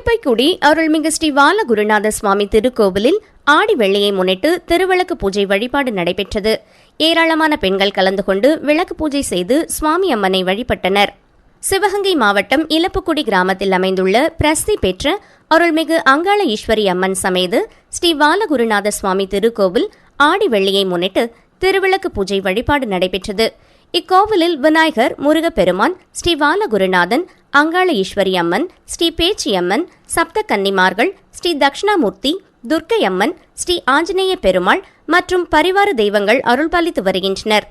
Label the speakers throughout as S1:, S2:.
S1: திருப்பைக்குடி அருள்மிகு ஸ்ரீ பாலகுருநாத சுவாமி திருக்கோவிலில் ஆடி வெள்ளியை முன்னிட்டு திருவிளக்கு பூஜை வழிபாடு நடைபெற்றது. ஏராளமான பெண்கள் கலந்து கொண்டு விளக்கு பூஜை செய்து சுவாமி அம்மனை வழிபட்டனர். சிவகங்கை மாவட்டம் இலப்புக்குடி கிராமத்தில் அமைந்துள்ள பிரசித்தி பெற்ற அருள்மிகு அங்காள ஈஸ்வரி அம்மன் சமேது ஸ்ரீ பாலகுருநாத சுவாமி திருக்கோவில் ஆடி வெள்ளியை முன்னிட்டு திருவிளக்கு பூஜை வழிபாடு நடைபெற்றது. இக்கோவிலில் விநாயகர் முருகப்பெருமான் ஸ்ரீ பாலகுருநாதன் அங்காள ஈஸ்வரி அம்மன் ஸ்ரீ பேச்சியம்மன் சப்த கன்னிமார்கள் ஸ்ரீ தக்ஷணாமூர்த்தி துர்க்கை அம்மன் ஸ்ரீ ஆஞ்சநேய பெருமாள் மற்றும் பரிவார தெய்வங்கள் அருள்பாலித்து வருகின்றனர்.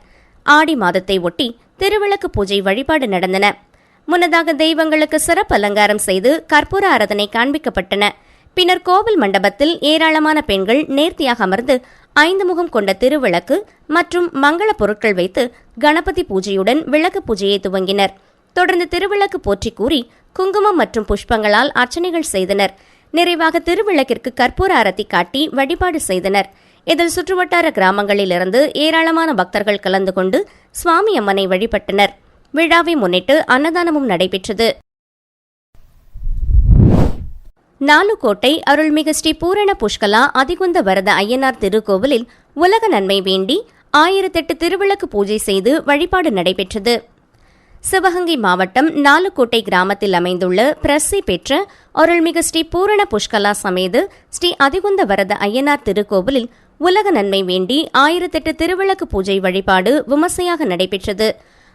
S1: ஆடி மாதத்தை ஒட்டி திருவிளக்கு பூஜை வழிபாடு நடந்தன. முன்னதாக தெய்வங்களுக்கு சிறப்பு அலங்காரம் செய்து கற்பூர ஆராதனை காண்பிக்கப்பட்டன. பின்னர் கோவில் மண்டபத்தில் ஏராளமான பெண்கள் நேர்த்தியாக அமர்ந்து ஐந்து முகம் கொண்ட திருவிளக்கு மற்றும் மங்கள பொருட்கள் வைத்து கணபதி பூஜையுடன் விளக்கு பூஜையை துவங்கினர். தொடர்ந்து திருவிளக்கு போற்றி கூறி குங்குமம் மற்றும் புஷ்பங்களால் அர்ச்சனைகள் செய்தனர். நிறைவாக திருவிளக்கிற்கு கற்பூர அரத்தி காட்டி வழிபாடு செய்தனர். இதில் சுற்றுவட்டார கிராமங்களிலிருந்து ஏராளமான பக்தர்கள் கலந்து கொண்டு சுவாமி அம்மனை வழிபட்டனர். விழாவை முன்னிட்டு அன்னதானமும் நடைபெற்றது. நாலுக்கோட்டை அருள்மிகு ஸ்ரீ பூரண புஷ்கலா அதிகுந்த வரத ஐயனார் திருக்கோவிலில் உலக நன்மை வேண்டி ஆயிரத்தெட்டு திருவிளக்கு பூஜை செய்து வழிபாடு நடைபெற்றது. சிவகங்கை மாவட்டம் நாலுக்கோட்டை கிராமத்தில் அமைந்துள்ள பிரசி பெற்ற அருள்மிகு ஸ்ரீ பூரண புஷ்கலா சமேது ஸ்ரீ அதிகுந்த வரத ஐயனார் திருக்கோவிலில் உலக நன்மை வேண்டி ஆயிரத்தெட்டு திருவிளக்கு பூஜை வழிபாடு விமர்சையாக நடைபெற்றது.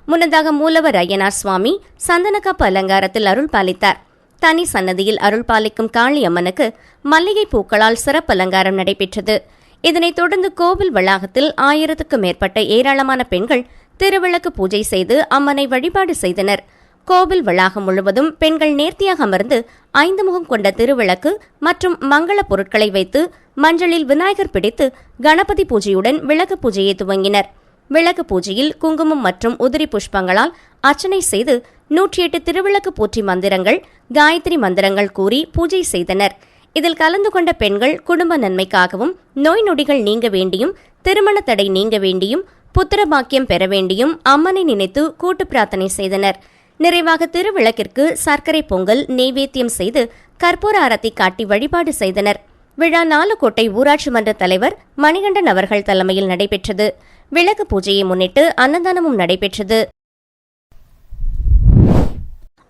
S1: முன்னதாக மூலவர் ஐயனார் சுவாமி சந்தனக்காப்பு அலங்காரத்தில் அருள் பாலித்தார். தனி சன்னதியில் அருள் பாலிக்கும் காளி அம்மனுக்கு மல்லிகை பூக்களால் சிறப்பு அலங்காரம் நடைபெற்றது. இதனைத் தொடர்ந்து கோவில் வளாகத்தில் ஆயிரத்துக்கும் மேற்பட்ட ஏராளமான பெண்கள் திருவிளக்கு பூஜை செய்து அம்மனை வழிபாடு செய்தனர். கோவில் வளாகம் முழுவதும் பெண்கள் நேர்த்தியாக அமர்ந்து ஐந்து முகம் கொண்ட திருவிளக்கு மற்றும் மங்கள பொருட்களை வைத்து மஞ்சளில் விநாயகர் பிடித்து கணபதி பூஜையுடன் விளக்கு பூஜையை துவங்கினர். விளக்கு பூஜையில் குங்குமம் மற்றும் உதிரி புஷ்பங்களால் அர்ச்சனை செய்து நூற்றி எட்டு திருவிளக்கு போற்றி மந்திரங்கள் காயத்ரி மந்திரங்கள் கூறி பூஜை செய்தனர். இதில் கலந்து கொண்ட பெண்கள் குடும்ப நன்மைக்காகவும் நோய் நொடிகள் நீங்க வேண்டியும் திருமண தடை நீங்க வேண்டியும் புத்திர பாக்கியம் பெற வேண்டியும் அம்மனை நினைத்து கூட்டு பிரார்த்தனை செய்தனர். நிறைவாக திருவிளக்கிற்கு சர்க்கரை பொங்கல் நெய்வேத்தியம் செய்து கற்பூர அரத்தி காட்டி வழிபாடு செய்தனர். விழா நாலுக்கோட்டை ஊராட்சி மன்ற தலைவர் மணிகண்டன் அவர்கள் தலைமையில் நடைபெற்றது. விளக்கு பூஜையை முன்னிட்டு அன்னதானமும் நடைபெற்றது.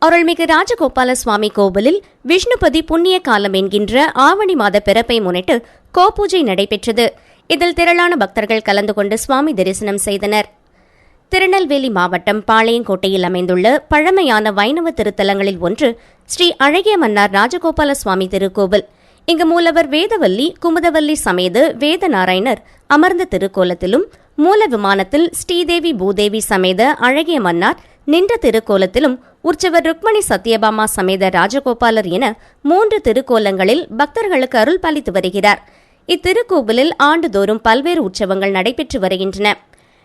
S1: அருள்மிகு ராஜகோபால சுவாமி கோவிலில் விஷ்ணுபதி புண்ணிய காலம் என்கின்ற ஆவணி மாத பிறப்பை முன்னிட்டு கோபூஜை நடைபெற்றது. இதில் திரளான பக்தர்கள் கலந்து கொண்டு சுவாமி தரிசனம் செய்தனர். திருநெல்வேலி மாவட்டம் பாளையங்கோட்டையில் அமைந்துள்ள பழமையான வைணவ திருத்தலங்களில் ஒன்று ஸ்ரீ அழகிய மன்னார் ராஜகோபால சுவாமி திருக்கோவில். இங்கு மூலவர் வேதவல்லி குமுதவல்லி சமேத வேதநாராயணர் அமர்ந்த திருக்கோலத்திலும் மூல விமானத்தில் ஸ்ரீதேவி பூதேவி சமேத அழகிய மன்னார் நின்ற திருக்கோலத்திலும் உற்சவர் ருக்மணி சத்யபாமா சமேத ராஜகோபாலர் என மூன்று திருக்கோலங்களில் பக்தர்களுக்கு அருள் பாலித்து வருகிறார். இத்திருக்கோவிலில் ஆண்டுதோறும் பல்வேறு உற்சவங்கள் நடைபெற்று வருகின்றன.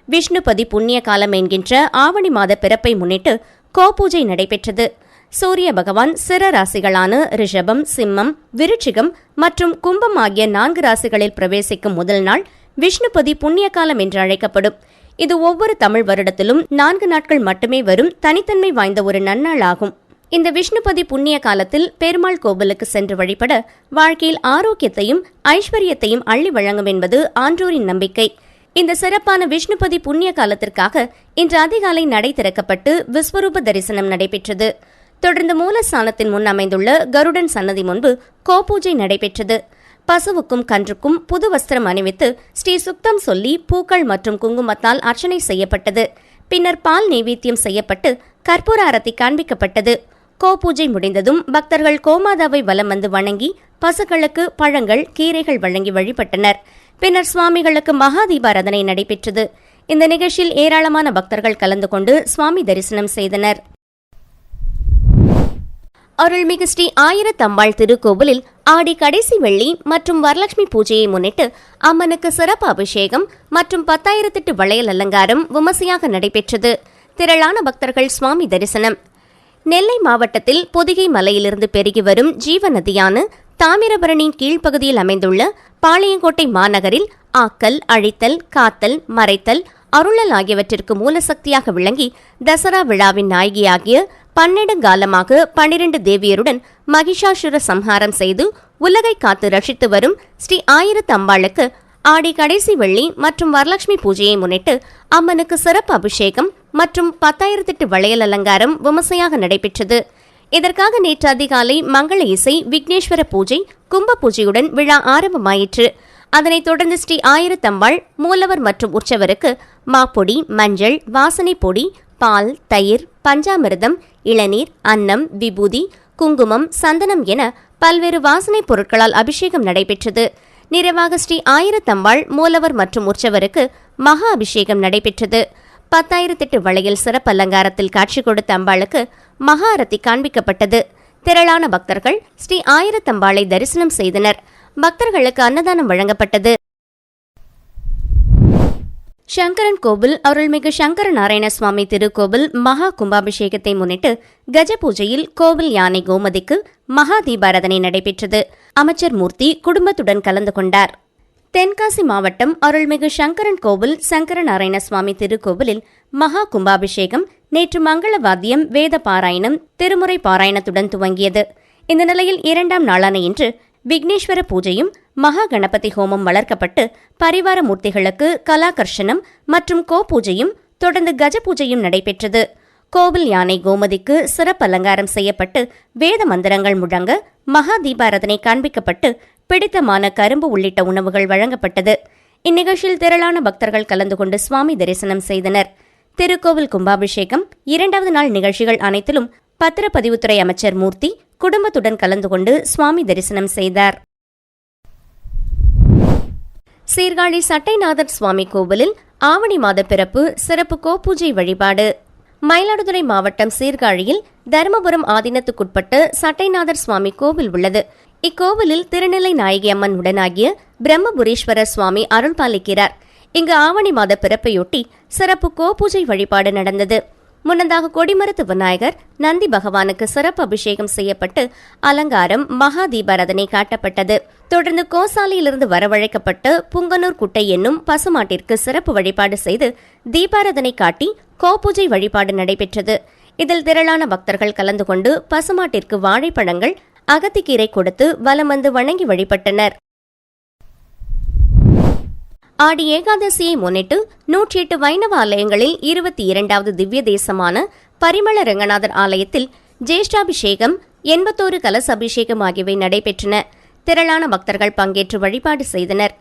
S1: விஷ்ணுபதி புண்ணிய காலம் என்கின்ற ஆவணி மாத பிறப்பை முன்னிட்டு கோபூஜை நடைபெற்றது. சூரிய பகவான் சிற ராசிகளான ரிஷபம் சிம்மம் விருட்சிகம் மற்றும் கும்பம் ஆகிய நான்கு ராசிகளில் பிரவேசிக்கும் முதல் நாள் விஷ்ணுபதி புண்ணிய காலம் என்று அழைக்கப்படும். இது ஒவ்வொரு தமிழ் வருடத்திலும் நான்கு நாட்கள் மட்டுமே வரும் தனித்தன்மை வாய்ந்த ஒரு நன்னாள் ஆகும். இந்த விஷ்ணுபதி புண்ணிய காலத்தில் பெருமாள் கோவிலுக்கு சென்று வழிபட வாழ்க்கையில் ஆரோக்கியத்தையும் ஐஸ்வர்யத்தையும் அள்ளி வழங்கும் என்பது ஆன்றோரின் நம்பிக்கை. இந்த சிறப்பான விஷ்ணுபதி புண்ணிய காலத்திற்காக இன்று அதிகாலை நடை திறக்கப்பட்டு விஸ்வரூப தரிசனம் நடைபெற்றது. தொடர்ந்து மூலஸ்தானத்தின் முன் அமைந்துள்ள கருடன் சன்னதி முன்பு கோபூஜை நடைபெற்றது. பசுவுக்கும் கன்றுக்கும் புது வஸ்திரம் அணிவித்து ஸ்ரீ சுக்தம் சொல்லி பூக்கள் மற்றும் குங்குமத்தால் அர்ச்சனை செய்யப்பட்டது. பின்னர் பால் நைவேத்தியம் செய்யப்பட்டு கற்பூர அரத்தி காண்பிக்கப்பட்டது. கோபூஜை முடிந்ததும் பக்தர்கள் கோமாதாவை வலம் வந்து வணங்கி பசுக்களுக்கு பழங்கள் கீரைகள் வழங்கி வழிபட்டனர். பின்னர் சுவாமிகளுக்கு மகா தீபாராதனை நடைபெற்றது. இந்த நிகழ்ச்சியில் ஏராளமான பக்தர்கள் கலந்து கொண்டு சுவாமி தரிசனம் செய்தனர். அருள்மிகு ஸ்ரீ ஆயிரத்தம்பாள் திருக்கோவிலில் ஆடி கடைசி வெள்ளி மற்றும் வரலட்சுமி பூஜையை முன்னிட்டு அம்மனுக்கு சிறப்பு அபிஷேகம் மற்றும் பத்தாயிரத்தெட்டு வளையல் அலங்காரம் விமர்சையாக நடைபெற்றது. திரளான பக்தர்கள் சுவாமி தரிசனம். நெல்லை மாவட்டத்தில் பொதிகை மலையிலிருந்து பெருகி வரும் ஜீவ நதியான தாமிரபரணியின் கீழ்ப்பகுதியில் அமைந்துள்ள பாளையங்கோட்டை மாநகரில் ஆக்கல் அழித்தல் காத்தல் மறைத்தல் அருளல் ஆகியவற்றிற்கு மூலசக்தியாக விளங்கி தசரா விழாவின் நாயகியாகிய பன்னெடுங்காலமாக பன்னிரண்டு தேவியருடன் மகிஷாசுர சம்ஹாரம் செய்து உலகை காத்து ரட்சித்து வரும் ஸ்ரீ ஆயிரத்து அம்பாளுக்கு ஆடி கடைசி வெள்ளி மற்றும் வரலட்சுமி பூஜையை முன்னிட்டு அம்மனுக்கு சிறப்பு அபிஷேகம் மற்றும் பத்தாயிரத்தெட்டு வளையல் அலங்காரம் விமர்சையாக நடைபெற்றது. இதற்காக நேற்று அதிகாலை மங்கள இசை விக்னேஸ்வர பூஜை கும்ப பூஜையுடன் விழா ஆரம்பமாயிற்று. அதனைத் தொடர்ந்து ஸ்ரீ ஆயிரத்தம்பாள் மூலவர் மற்றும் உற்சவருக்கு மாப்பொடி மஞ்சள் வாசனை பொடி பால் தயிர் பஞ்சாமிர்தம் இளநீர் அன்னம் விபூதி குங்குமம் சந்தனம் என பல்வேறு வாசனைப் பொருட்களால் அபிஷேகம் நடைபெற்றது. நிறைவாக ஸ்ரீ ஆயிரத்தம்பாள் மூலவர் மற்றும் உற்சவருக்கு மகா அபிஷேகம் நடைபெற்றது. பத்தாயிரத்தெட்டு வளையல் சிறப்பு அலங்காரத்தில் காட்சி கொடுத்த அம்பாளுக்கு மகாரத்தி காண்பிக்கப்பட்டது. திரளான பக்தர்கள் ஸ்ரீ ஆயிரத்தம்பாளை தரிசனம் செய்தனர். பக்தர்களுக்கு அன்னதானம் வழங்கப்பட்டது. சங்கரன் கோவில் அருள்மிகு சங்கர நாராயண சுவாமி திருக்கோவில் மகா கும்பாபிஷேகத்தை முன்னிட்டு கஜ பூஜையில் கோவில் யானை கோமதிக்கு மகா தீபாரதனை நடைபெற்றது. அமைச்சர் மூர்த்தி குடும்பத்துடன் கலந்து கொண்டார். தென்காசி மாவட்டம் அருள்மிகு சங்கரன் கோவில் சங்கர நாராயண சுவாமி திருக்கோவிலில் மகா கும்பாபிஷேகம் நேற்று மங்கள வாத்தியம் வேத பாராயணம் திருமுறை பாராயணத்துடன் துவங்கியது. இந்த நிலையில் இரண்டாம் நாளான இன்று விக்னேஸ்வர பூஜையும் மகா கணபதி ஹோமம் வளர்க்கப்பட்டு பரிவார மூர்த்திகளுக்கு கலாகர்ஷனம் மற்றும் கோ பூஜையும் தொடர்ந்து கஜ பூஜையும் நடைபெற்றது. கோவில் யானை கோமதிக்கு சிறப்பு அலங்காரம் செய்யப்பட்டு வேத மந்திரங்கள் முழங்க மகா தீபாரதனை காண்பிக்கப்பட்டு பிடித்தமான கரும்பு உள்ளிட்ட உணவுகள் வழங்கப்பட்டது. இந்நிகழ்ச்சியில் திரளான பக்தர்கள் கலந்து கொண்டு சுவாமி தரிசனம் செய்தனர். திருக்கோவில் கும்பாபிஷேகம் இரண்டாவது நாள் நிகழ்ச்சிகள் அனைத்திலும் பத்திரப்பதிவுத்துறை அமைச்சர் மூர்த்தி குடும்பத்துடன் கலந்து கொண்டு சுவாமி தரிசனம் செய்தார். சீர்காழி சட்டைநாதர் சுவாமி கோவிலில் ஆவணி மாத பிறப்பு சிறப்பு கோபூஜை வழிபாடு. மயிலாடுதுறை மாவட்டம் சீர்காழியில் தருமபுரம் ஆதீனத்துக்குட்பட்ட சட்டைநாதர் சுவாமி கோவில் உள்ளது. இக்கோவிலில் திருநிலை நாயகி அம்மன் உடனாகிய பிரம்மபுரீஸ்வரர் சுவாமி அருள் பாலிக்கிறார் இங்கு ஆவணி மாத பிறப்பையொட்டி சிறப்பு கோபூஜை வழிபாடு நடந்தது. முன்னதாக கொடிமரத்து விநாயகர் நந்தி பகவானுக்கு சிறப்பு அபிஷேகம் செய்யப்பட்டு அலங்காரம் மகா தீபாரதனை காட்டப்பட்டது. தொடர்ந்து கோசாலையிலிருந்து வரவழைக்கப்பட்டு புங்கனூர் குட்டை என்னும் பசுமாட்டிற்கு சிறப்பு வழிபாடு செய்து தீபாரதனை காட்டி கோபூஜை வழிபாடு நடைபெற்றது. இதில் திரளான பக்தர்கள் கலந்து கொண்டு பசுமாட்டிற்கு வாழைப்பழங்கள் அகத்திக்கீரை கொடுத்து வலம் வந்து வணங்கி வழிபட்டனர். ஆடி ஏகாதசியை முன்னிட்டு நூற்றி எட்டு வைணவ ஆலயங்களில் இருபத்தி இரண்டாவது திவ்ய தேசமான பரிமள ரங்கநாதர் ஆலயத்தில் ஜேஷ்டாபிஷேகம் எண்பத்தோரு கலச அபிஷேகம் ஆகியவை நடைபெற்றன. திரளான பக்தர்கள் பங்கேற்று வழிபாடு செய்தனர்.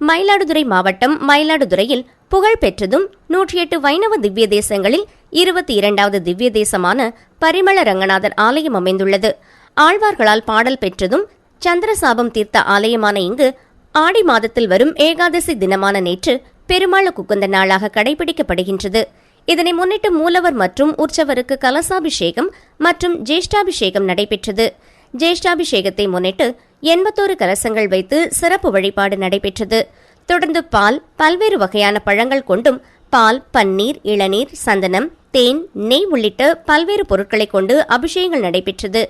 S1: மயிலாடுதுறை மாவட்டம் மயிலாடுதுறையில் புகழ்பெற்றதும் நூற்றி எட்டு வைணவ திவ்ய தேசங்களில் இருபத்தி இரண்டாவது திவ்ய தேசமான பரிமள ரங்கநாதர் ஆலயம் அமைந்துள்ளது. ஆழ்வார்களால் பாடல் பெற்றதும் சந்திரசாபம் தீர்த்த ஆலயமான இங்கு ஆடி மாதத்தில் வரும் ஏகாதசி தினமான நேற்று பெருமாள் குக்குந்த நாளாக கடைபிடிக்கப்படுகின்றது. இதனை முன்னிட்டு மூலவர் மற்றும் உற்சவருக்கு கலசாபிஷேகம் மற்றும் ஜேஷ்டாபிஷேகம் நடைபெற்றது. ஜேஷ்டாபிஷேகத்தை முன்னிட்டு எண்பத்தோரு கலசங்கள் வைத்து சிறப்பு வழிபாடு நடைபெற்றது. தொடர்ந்து பால் பல்வேறு வகையான பழங்கள் கொண்டும் பால் பன்னீர் இளநீர் சந்தனம் தேன் நெய் உள்ளிட்ட பல்வேறு பொருட்களை கொண்டு அபிஷேகங்கள் நடைபெற்றது.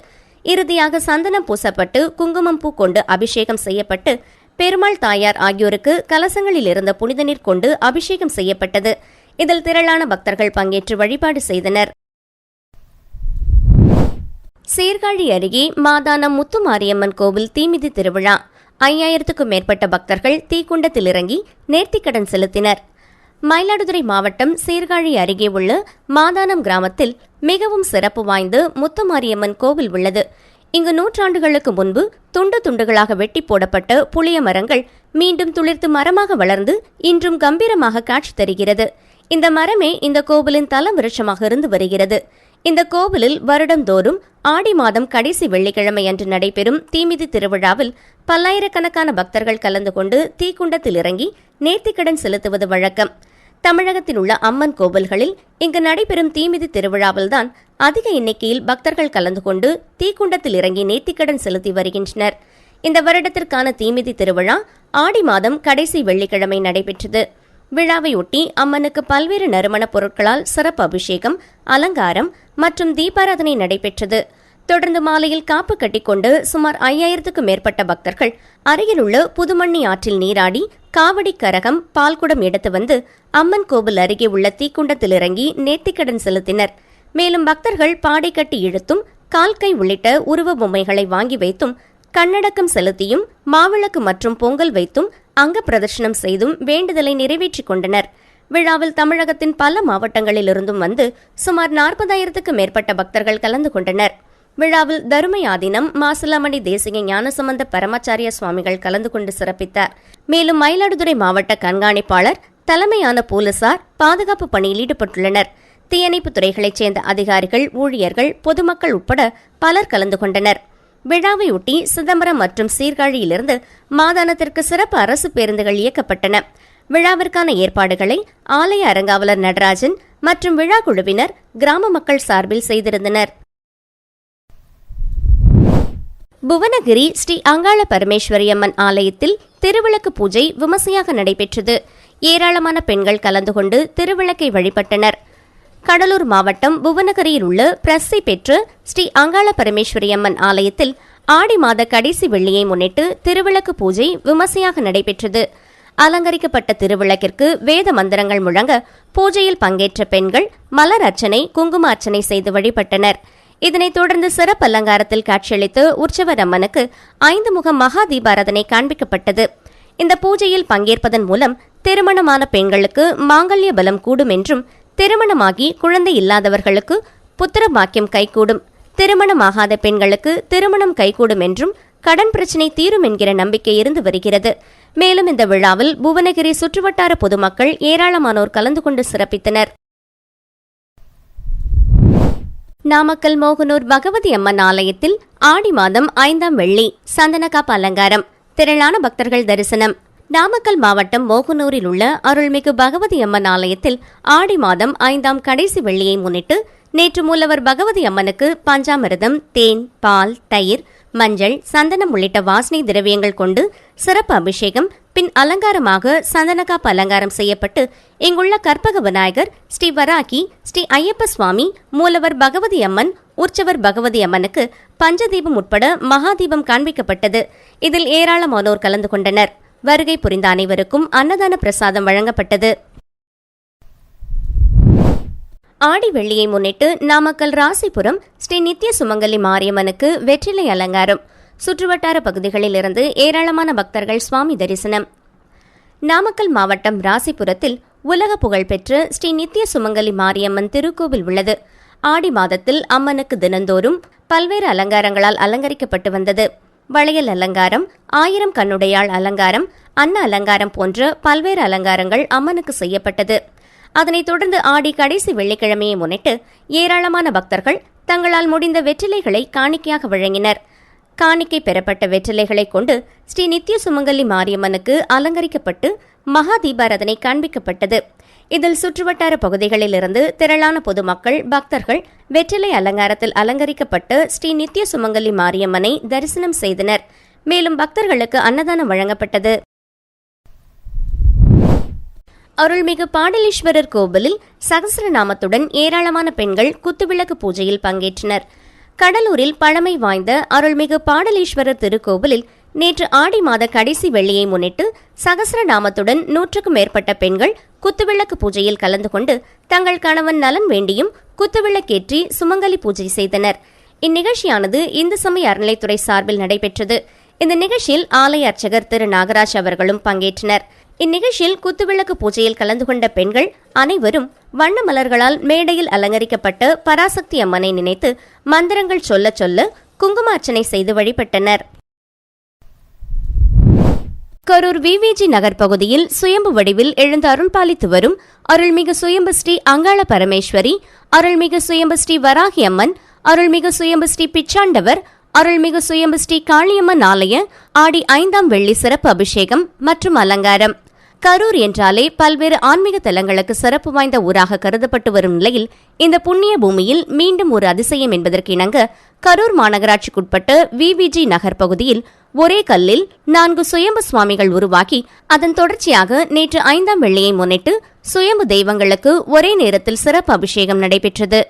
S1: இறுதியாக சந்தனம் பூசப்பட்டு குங்குமம் பூ கொண்டு அபிஷேகம் செய்யப்பட்டு பெருமாள் தாயார் ஆகியோருக்கு கலசங்களில் இருந்த புனித நீர் கொண்டு அபிஷேகம் செய்யப்பட்டது. இதில் திரளான பக்தர்கள் பங்கேற்று வழிபாடு செய்தனர். சீர்காழி அருகே மாதானம் முத்துமாரியம்மன் கோவில் தீமிதி திருவிழா. ஐயாயிரத்துக்கும் மேற்பட்ட பக்தர்கள் தீக்குண்டத்தில் இறங்கி நேர்த்திக்கடன் செலுத்தினர். மயிலாடுதுறை மாவட்டம் சீர்காழி அருகே உள்ள மாதானம் கிராமத்தில் மிகவும் சிறப்பு வாய்ந்த முத்துமாரியம்மன் கோவில் உள்ளது. இங்கு நூற்றாண்டுகளுக்கு முன்பு துண்டு துண்டுகளாக வெட்டி போடப்பட்ட புளிய மரங்கள் மீண்டும் துளிர்த்து மரமாக வளர்ந்து இன்றும் கம்பீரமாக காட்சி தருகிறது. இந்த மரமே இந்த கோவிலின் தல விருட்சமாக இருந்து வருகிறது. இந்த கோவிலில் வருடந்தோறும் ஆடி மாதம் கடைசி வெள்ளிக்கிழமை அன்று நடைபெறும் தீமிதி திருவிழாவில் பல்லாயிரக்கணக்கான பக்தர்கள் கலந்து கொண்டு தீக்குண்டத்தில் இறங்கி நேர்த்திக்கடன் செலுத்துவது வழக்கம். தமிழகத்தில் உள்ள அம்மன் கோவில்களில் இங்கு நடைபெறும் தீமிதி திருவிழாவில்தான் அதிக எண்ணிக்கையில் பக்தர்கள் கலந்து கொண்டு தீக்குண்டத்தில் இறங்கி நேர்த்திக்கடன் செலுத்தி வருகின்றனர். இந்த வருடத்திற்கான தீமிதி திருவிழா ஆடி மாதம் கடைசி வெள்ளிக்கிழமை நடைபெற்றது. விழாவையொட்டி அம்மனுக்கு பல்வேறு நறுமணப் பொருட்களால் சிறப்பு அபிஷேகம் அலங்காரம் மற்றும் தீபாராதனை நடைபெற்றது. தொடர்ந்து மாலையில் காப்பு கட்டிக்கொண்டு சுமார் ஐயாயிரத்துக்கும் மேற்பட்ட பக்தர்கள் அருகிலுள்ள புதுமண்ணி ஆற்றில் நீராடி காவடி கரகம் பால்குடம் எடுத்து வந்து அம்மன் கோவில் அருகே உள்ள தீக்குண்டத்தில் இறங்கி நேர்த்திக்கடன் செலுத்தினர். மேலும் பக்தர்கள் பாடை கட்டி இழுத்தும் கால்கை உள்ளிட்ட உருவ பொம்மைகளை வாங்கி வைத்தும் கண்ணடக்கம் செலுத்தியும் மாவிளக்கு மற்றும் பொங்கல் வைத்தும் அங்க பிரதர்ஷனம் செய்தும் வேண்டுதலை நிறைவேற்றிக் கொண்டனர். விழாவில் தமிழகத்தின் பல மாவட்டங்களிலிருந்தும் வந்து சுமார் நாற்பதாயிரத்துக்கு மேற்பட்ட பக்தர்கள் கலந்து கொண்டனர். விழாவில் தருமை மாசிலாமணி தேசிய ஞானசம்பந்த பரமாச்சாரிய சுவாமிகள் கலந்து கொண்டு சிறப்பித்தார். மேலும் மயிலாடுதுறை மாவட்ட கண்காணிப்பாளர் தலைமையான போலீசார் பாதுகாப்பு பணியில் ஈடுபட்டுள்ளனர். தீயணைப்பு துறைகளைச் சேர்ந்த அதிகாரிகள் ஊழியர்கள் பொதுமக்கள் உட்பட பலர் கலந்து கொண்டனர். விழாவையொட்டி சிதம்பரம் மற்றும் சீர்காழியிலிருந்து மாதானத்திற்கு சிறப்பு அரசு பேருந்துகள் இயக்கப்பட்டன. விழாவிற்கான ஏற்பாடுகளை ஆலய அரங்காவலர் நடராஜன் மற்றும் விழா குழுவினர் கிராம மக்கள் சார்பில் செய்திருந்தனர். புவனகிரி ஸ்ரீ அங்காள பரமேஸ்வரியம்மன் ஆலயத்தில் திருவிளக்கு பூஜை விமர்சையாக நடைபெற்றது. ஏராளமான பெண்கள் கலந்து கொண்டு திருவிளக்கை வழிபட்டனர். கடலூர் மாவட்டம் புவனகிரியில் உள்ள பிரசி பெற்று ஸ்ரீ அங்காள பரமேஸ்வரியம்மன் ஆலயத்தில் ஆடி மாத கடைசி வெள்ளியை முன்னிட்டு திருவிளக்கு பூஜை விமர்சையாக நடைபெற்றது. அலங்கரிக்கப்பட்ட திருவிளக்கிற்கு வேத மந்திரங்கள் முழங்க பூஜையில் பங்கேற்ற பெண்கள் மலர் அர்ச்சனை குங்கும அர்ச்சனை செய்து வழிபட்டனர். இதனைத் தொடர்ந்து சிறப்பு அலங்காரத்தில் காட்சியளித்து உற்சவர் அம்மனுக்கு ஐந்து முக மகா தீபாராதனை காண்பிக்கப்பட்டது. இந்த பூஜையில் பங்கேற்பதன் மூலம் திருமணமான பெண்களுக்கு மாங்கல்ய பலம் கூடும் என்றும் திருமணமாகி குழந்தை இல்லாதவர்களுக்கு புத்திர பாக்கியம் கைகூடும் திருமணமாகாத பெண்களுக்கு திருமணம் கைகூடும் என்றும் கடன் பிரச்சினை தீரும் என்கிற நம்பிக்கை இருந்து வருகிறது. மேலும் இந்த விழாவில் புவனகிரி சுற்றுவட்டார பொதுமக்கள் ஏராளமானோர் கலந்து கொண்டு சிறப்பித்தனர். நாமக்கல் மோகனூர் பகவதி அம்மன் ஆலயத்தில் ஆடி மாதம் ஐந்தாம் வெள்ளி சந்தனகாப்பு அலங்காரம் திரளான பக்தர்கள் தரிசனம். நாமக்கல் மாவட்டம் மோகனூரில் உள்ள அருள்மிகு பகவதி அம்மன் ஆலயத்தில் ஆடி மாதம் ஐந்தாம் கடைசி வெள்ளியை முன்னிட்டு நேற்று மூலவர் பகவதி அம்மனுக்கு பஞ்சாமிரதம் தேன் பால் தயிர் மஞ்சள் சந்தனம் உள்ளிட்ட வாசனை திரவியங்கள் கொண்டு சிறப்பு அபிஷேகம் பின் அலங்காரமாக சந்தனகாப்பு அலங்காரம் செய்யப்பட்டு இங்குள்ள கற்பக விநாயகர் ஸ்ரீ வராகி ஸ்ரீ ஐயப்ப சுவாமி மூலவர் பகவதி அம்மன் உற்சவர் பகவதி அம்மனுக்கு பஞ்சதீபம் உட்பட மகாதீபம் காண்பிக்கப்பட்டது. இதில் ஏராளமானோர் கலந்து கொண்டனர். வருகை புரிந்த அனைவருக்கும் அன்னதான பிரசாதம் வழங்கப்பட்டது. ஆடி வெள்ளியை முன்னிட்டு நாமக்கல் ராசிபுரம் ஸ்ரீ நித்ய சுமங்கலி மாரியம்மனுக்கு வெற்றிலை அலங்காரம். சுற்றுவட்டார பகுதிகளில் இருந்து ஏராளமான பக்தர்கள் சுவாமி தரிசனம். நாமக்கல் மாவட்டம் ராசிபுரத்தில் உலக புகழ்பெற்ற ஸ்ரீ நித்ய சுமங்கலி மாரியம்மன் திருக்கோவில் உள்ளது. ஆடி மாதத்தில் அம்மனுக்கு தினந்தோறும் பல்வேறு அலங்காரங்களால் அலங்கரிக்கப்பட்டு வந்தது. வளையல் அலங்காரம் ஆயிரம் கண்ணுடையாள் அலங்காரம் அன்ன அலங்காரம் போன்ற பல்வேறு அலங்காரங்கள் அம்மனுக்கு செய்யப்பட்டது. அதனைத் தொடர்ந்து ஆடி கடைசி வெள்ளிக்கிழமையை முன்னிட்டு ஏராளமான பக்தர்கள் தங்களால் முடிந்த வெற்றிலைகளை காணிக்கையாக வழங்கினர். காணிக்கை பெறப்பட்ட வெற்றிலைகளை கொண்டு ஸ்ரீ நித்ய சுமங்கலி மாரியம்மனுக்கு அலங்கரிக்கப்பட்டு மகா தீபாரதனை காண்பிக்கப்பட்டது. இதில் சுற்றுவட்டார பகுதிகளிலிருந்து திரளான பொதுமக்கள் பக்தர்கள் வெற்றிலை அலங்காரத்தில் அலங்கரிக்கப்பட்டு ஸ்ரீ நித்ய சுமங்கலி மாரியம்மனை தரிசனம் செய்தனர். மேலும் பக்தர்களுக்கு அன்னதானம் வழங்கப்பட்டது. அருள்மிகு பாடலீஸ்வரர் கோவிலில் சகசிரநாமத்துடன் ஏராளமான பெண்கள் குத்துவிளக்கு பூஜையில் பங்கேற்றனர். கடலூரில் பழமை வாய்ந்த அருள்மிகு பாடலீஸ்வரர் திருக்கோவிலில் நேற்று ஆடி மாத கடைசி வெள்ளியை முன்னிட்டு சகசரநாமத்துடன் நூற்றுக்கும் மேற்பட்ட பெண்கள் குத்துவிளக்கு பூஜையில் கலந்து கொண்டு தங்கள் கணவன் நலன் வேண்டியும் குத்துவிளக்கேற்றி சுமங்கலி பூஜை செய்தனர். இந்நிகழ்ச்சியானது இந்து சமய அறநிலைத்துறை சார்பில் நடைபெற்றது. இந்த நிகழ்ச்சியில் ஆலய அர்ச்சகர் திரு நாகராஜ் அவர்களும் பங்கேற்றனர். இந்நிகழ்ச்சியில் குத்துவிளக்கு பூஜையில் கலந்து கொண்ட பெண்கள் அனைவரும் வண்ண மலர்களால் மேடையில் அலங்கரிக்கப்பட்ட பராசக்தி அம்மனை நினைத்து மந்திரங்கள் சொல்ல சொல்ல குங்குமார்ச்சனை செய்து வழிபட்டனர். கரூர் விவிஜி நகர் பகுதியில் சுயம்பு வடிவில் எழுந்து அருள்பாலித்து வரும் அருள்மிகு சுயம்பு ஸ்ரீ அங்காள பரமேஸ்வரி அருள்மிகு சுயம்பு ஸ்ரீ வராகி அம்மன் அருள்மிகு சுயம்பு ஸ்ரீ பிச்சாண்டவர் அருள்மிகு சுயம்பு ஸ்ரீ காளியம்மன் ஆலய ஆடி ஐந்தாம் வெள்ளி சிறப்பு அபிஷேகம் மற்றும் அலங்காரம். கரூர் என்றாலே பல்வேறு ஆன்மீக தலங்களுக்கு சிறப்பு வாய்ந்த ஊராக கருதப்பட்டு வரும் நிலையில் இந்த புண்ணிய பூமியில் மீண்டும் ஒரு அதிசயம் என்பதற்கு இணங்க கரூர் மாநகராட்சிக்குட்பட்ட விவிஜி நகர் பகுதியில் ஒரே கல்லில் நான்கு சுயம்பு சுவாமிகள் உருவாக்கி அதன் தொடர்ச்சியாக நேற்று ஐந்தாம் வெள்ளியை முன்னிட்டு சுயம்பு தெய்வங்களுக்கு ஒரே நேரத்தில் சிறப்பு அபிஷேகம் நடைபெற்றது.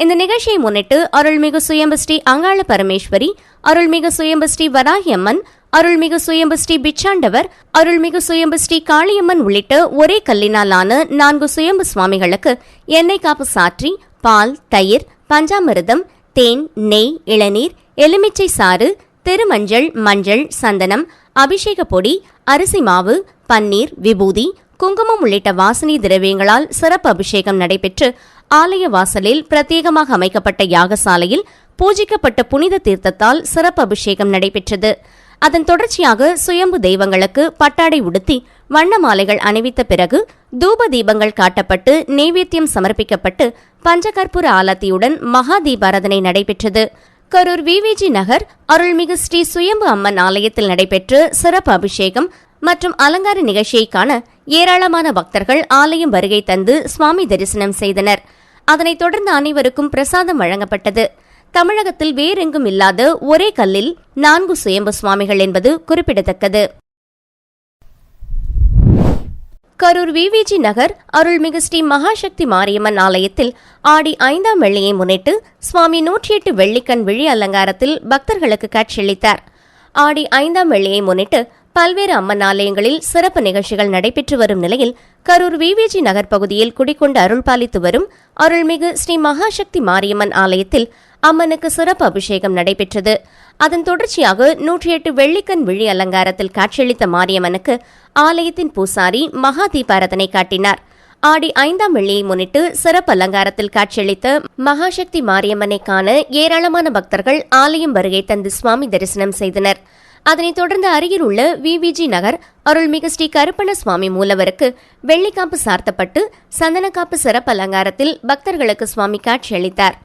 S1: இந்த நிகழ்ச்சியை முன்னிட்டு அருள்மிகு சுயம்பு ஸ்ரீ அங்காள பரமேஸ்வரி அருள்மிகு சுயம்பு ஸ்ரீ வராகியம்மன் அருள்மிகு சுயம்பு ஸ்ரீ பிச்சாண்டவர் அருள்மிகு சுயம்பு ஸ்ரீ காளியம்மன் உள்ளிட்ட ஒரே கல்லினாலான நான்கு சுயம்பு சுவாமிகளுக்கு எண்ணெய் காப்பு சாற்றி பால் தயிர் பஞ்சாமிரதம் தேன் நெய் இளநீர் எலுமிச்சை சாறு திருமஞ்சள் மஞ்சள் சந்தனம் அபிஷேக பொடி அரிசி மாவு பன்னீர் விபூதி குங்குமம் உள்ளிட்ட வாசனை திரவியங்களால் சிறப்பு அபிஷேகம் நடைபெற்று ஆலய வாசலில் பிரத்யேகமாக அமைக்கப்பட்ட யாகசாலையில் பூஜிக்கப்பட்ட புனித தீர்த்தத்தால் சிறப்பு அபிஷேகம் நடைபெற்றது. அதன் தொடர்ச்சியாக சுயம்பு தெய்வங்களுக்கு பட்டாடை உடுத்தி வண்ண மாலைகள் அணிவித்த பிறகு தூப தீபங்கள் காட்டப்பட்டு நெய்வேத்தியம் சமர்ப்பிக்கப்பட்டு பஞ்சகற்பூர ஆலத்தியுடன் மகா தீபாராதனை நடைபெற்றது. கரூர் விவிஜி நகர் அருள்மிகு ஸ்ரீ சுயம்பு அம்மன் ஆலயத்தில் நடைபெற்ற சிறப்பு அபிஷேகம் மற்றும் அலங்கார நிகழ்ச்சியை காண ஏராளமான பக்தர்கள் ஆலயம் வருகை தந்து சுவாமி தரிசனம் செய்தனர். அதனைத் தொடர்ந்து அனைவருக்கும் பிரசாதம் வழங்கப்பட்டது. தமிழகத்தில் வேறெங்கும் இல்லாத ஒரே கல்லில் நான்கு சுயம்பு சுவாமிகள் என்பது குறிப்பிடத்தக்கது. கரூர் விவிஜி நகர் அருள்மிகு ஸ்ரீ மகாசக்தி மாரியம்மன் ஆலயத்தில் ஆடி ஐந்தாம் வெள்ளியை முன்னிட்டு சுவாமி நூற்றி எட்டு வெள்ளிக்கண் விழி அலங்காரத்தில் பக்தர்களுக்கு காட்சியளித்தார். ஆடி ஐந்தாம் வெள்ளியை முன்னிட்டு பல்வேறு அம்மன் ஆலயங்களில் சிறப்பு நிகழ்ச்சிகள் நடைபெற்று வரும் நிலையில் கரூர் விவிஜி நகர் பகுதியில் குடிக்கொண்டு அருள் பாலித்து வரும் அருள்மிகு ஸ்ரீ மகாசக்தி மாரியம்மன் ஆலயத்தில் அம்மனுக்கு சிறப்பு அபிஷேகம் நடைபெற்றது. அதன் தொடர்ச்சியாக நூற்றி எட்டு வெள்ளிக்கண் விழி அலங்காரத்தில் காட்சியளித்த மாரியம்மனுக்கு ஆலயத்தின் பூசாரி மகா தீபாரதனை காட்டினார். ஆடி ஐந்தாம் வெள்ளியை முன்னிட்டு சிறப்பு அலங்காரத்தில் காட்சியளித்த மகாசக்தி மாரியம்மனை காண ஏராளமான பக்தர்கள் ஆலயம் வருகை தந்து சுவாமி தரிசனம் செய்தனர். அதனைத் தொடர்ந்து அருகில் உள்ள விவிஜி நகர் அருள்மிகு ஸ்ரீ கருப்பண சுவாமி மூலவருக்கு வெள்ளிக்காப்பு சார்த்தப்பட்டு சந்தனக்காப்பு சிறப்பு அலங்காரத்தில் பக்தர்களுக்கு சுவாமி காட்சியளித்தார்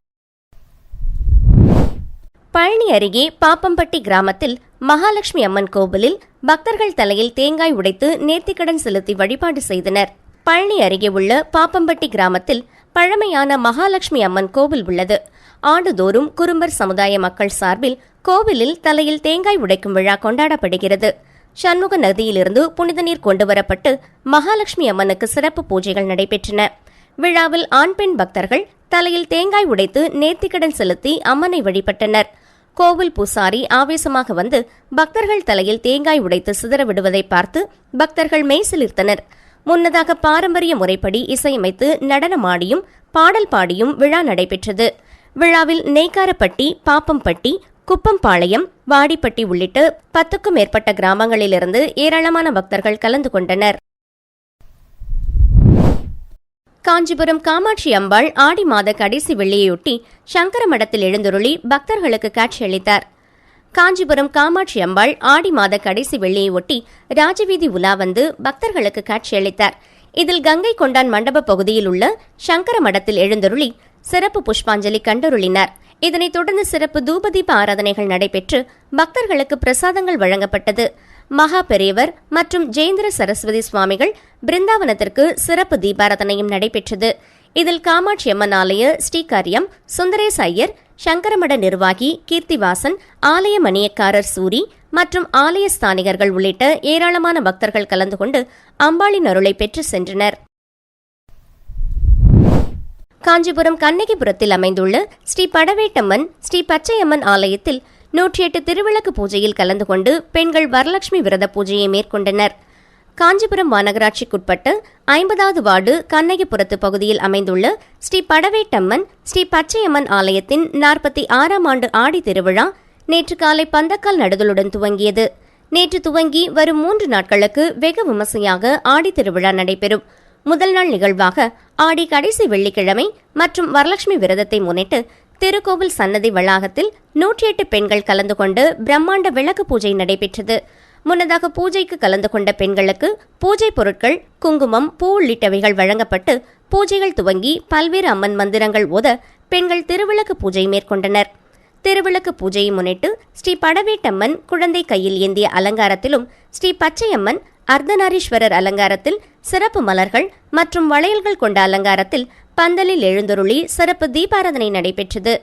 S1: பழனி அருகே பாப்பம்பட்டி கிராமத்தில் மகாலட்சுமி அம்மன் கோவிலில் பக்தர்கள் தலையில் தேங்காய் உடைத்து நேர்த்திக்கடன் செலுத்தி வழிபாடு செய்தனர். பழனி அருகே உள்ள பாப்பம்பட்டி கிராமத்தில் பழமையான மகாலட்சுமி அம்மன் கோவில் உள்ளது. ஆண்டுதோறும் குறும்பர் சமுதாய மக்கள் சார்பில் கோவிலில் தலையில் தேங்காய் உடைக்கும் விழா கொண்டாடப்படுகிறது. சண்முக நதியிலிருந்து புனித நீர் கொண்டுவரப்பட்டு மகாலட்சுமி அம்மனுக்கு சிறப்பு பூஜைகள் நடைபெற்றன. விழாவில் ஆண் பெண் பக்தர்கள் தலையில் தேங்காய் உடைத்து நேர்த்திக்கடன் செலுத்தி அம்மனை வழிபட்டனர். கோவில் பூசாரி ஆவேசமாக வந்து பக்தர்கள் தலையில் தேங்காய் உடைத்து சிதற விடுவதை பார்த்து பக்தர்கள் மெய்சிலிர்த்தனர் முன்னதாக பாரம்பரிய முறைப்படி இசையமைத்து நடனமாடியும் பாடல் பாடியும் விழா நடைபெற்றது. விழாவில் நெய்க்காரப்பட்டி பாப்பம்பட்டி குப்பம்பாளையம் வாடிப்பட்டி உள்ளிட்ட பத்துக்கும் மேற்பட்ட கிராமங்களிலிருந்து ஏராளமான பக்தர்கள் கலந்து கொண்டனர். காஞ்சிபுரம் காமாட்சி அம்பாள் ஆடி மாத கடைசி வெள்ளியையொட்டி சங்கர மடத்தில் எழுந்தருளி பக்தர்களுக்கு காட்சியளித்தார். காஞ்சிபுரம் காமாட்சி அம்பாள் ஆடி மாத கடைசி வெள்ளியை ஒட்டி ராஜவீதி உலா வந்து பக்தர்களுக்கு காட்சியளித்தார் இதில் கங்கை கொண்டான் மண்டப பகுதியில் உள்ள சங்கர மடத்தில் எழுந்தருளி சிறப்பு புஷ்பாஞ்சலி கண்டருளினார். இதனைத் தொடர்ந்து சிறப்பு தூபதீப ஆராதனைகள் நடைபெற்று பக்தர்களுக்கு பிரசாதங்கள் வழங்கப்பட்டது. மகா பெரியவர் மற்றும் ஜெயந்திர சரஸ்வதி சுவாமிகள் பிருந்தாவனத்திற்கு சிறப்பு தீபாராதனையும் நடைபெற்றது. இதில் காமாட்சி அம்மன் ஆலய ஸ்ரீகாரியம் சுந்தரேஸ் ஐயர் சங்கரமட நிர்வாகி கீர்த்திவாசன் ஆலய மணியக்காரர் சூரி மற்றும் ஆலய ஸ்தானிகர்கள் உள்ளிட்ட ஏராளமான பக்தர்கள் கலந்து கொண்டு அம்பாளின் அருளை பெற்று சென்றனர். காஞ்சிபுரம் கண்ணகிபுரத்தில் அமைந்துள்ள ஸ்ரீ படவேட்டம்மன் ஸ்ரீ பச்சையம்மன் ஆலயத்தில் நூற்றி எட்டு திருவிளக்கு பூஜையில் கலந்து கொண்டு பெண்கள் வரலட்சுமி விரத பூஜையை மேற்கொண்டனர். காஞ்சிபுரம் மாநகராட்சிக்குட்பட்ட ஐம்பதாவது வார்டு கண்ணகிபுரத்து பகுதியில் அமைந்துள்ள ஸ்ரீ படவேட்டம்மன் ஸ்ரீ பச்சையம்மன் ஆலயத்தின் நாற்பத்தி ஆறாம் ஆண்டு ஆடி திருவிழா நேற்று காலை பந்தக்கால் நடுதலுடன் துவங்கியது. நேற்று துவங்கி வரும் மூன்று நாட்களுக்கு வெகு விமர்சையாக ஆடி திருவிழா நடைபெறும். முதல் நாள் நிகழ்வாக ஆடி கடைசி வெள்ளிக்கிழமை மற்றும் வரலட்சுமி விரதத்தை முன்னிட்டு திருக்கோவில் சன்னதி வளாகத்தில் நூற்றி எட்டு பெண்கள் கலந்து கொண்டு பிரம்மாண்ட விளக்கு பூஜை நடைபெற்றது. முன்னதாக பூஜைக்கு கலந்து கொண்ட பெண்களுக்கு பூஜை பொருட்கள் குங்குமம் பூ உள்ளிட்டவைகள் வழங்கப்பட்டு பூஜைகள் துவங்கி பல்வேறு அம்மன் மந்திரங்கள் ஓத பெண்கள் திருவிளக்கு பூஜை மேற்கொண்டனர். திருவிளக்கு பூஜையை முன்னிட்டு ஸ்ரீ படவேட்டம்மன் குழந்தை கையில் ஏந்திய அலங்காரத்திலும் ஸ்ரீ பச்சையம்மன் அர்த்தநாரீஸ்வரர் அலங்காரத்தில் சிறப்பு மலர்கள் மற்றும் வளையல்கள் கொண்ட அலங்காரத்தில் பந்தலில் எழுந்தருளி சிறப்பு தீபாராதனை நடைபெற்றது.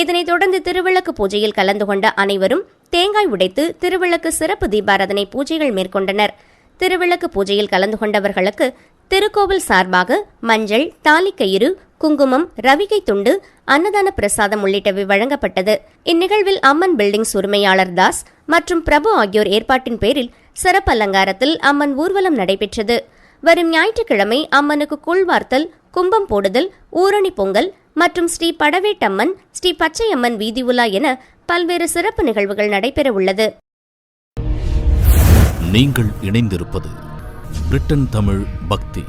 S1: இதனைத் தொடர்ந்து திருவிளக்கு பூஜையில் கலந்து கொண்ட அனைவரும் தேங்காய் உடைத்து திருவிளக்கு சிறப்பு தீபாராதனை பூஜைகள் மேற்கொண்டனர். திருவிளக்கு பூஜையில் கலந்து கொண்டவர்களுக்கு திருக்கோவில் சார்பாக மஞ்சள் தாலிக்கயிறு குங்குமம் ரவிகை துண்டு அன்னதான பிரசாதம் உள்ளிட்டவை வழங்கப்பட்டது. இந்நிகழ்வில் அம்மன் பில்டிங்ஸ் உரிமையாளர் தாஸ் மற்றும் பிரபு ஆகியோர் ஏற்பாட்டின் பேரில் சிறப்பு அலங்காரத்தில் அம்மன் ஊர்வலம் நடைபெற்றது. வரும் ஞாயிற்றுக்கிழமை அம்மனுக்கு கூழ்வார்த்தல் கும்பம் போடுதல் ஊரணி பொங்கல் மற்றும் ஸ்ரீ படவேட்டம்மன் ஸ்ரீ பச்சையம்மன் வீதி உலா என பல்வேறு சிறப்பு நிகழ்வுகள் நடைபெற உள்ளது
S2: நீங்கள் இணைந்திருப்பது பிரிட்டன் தமிழ் பக்தி.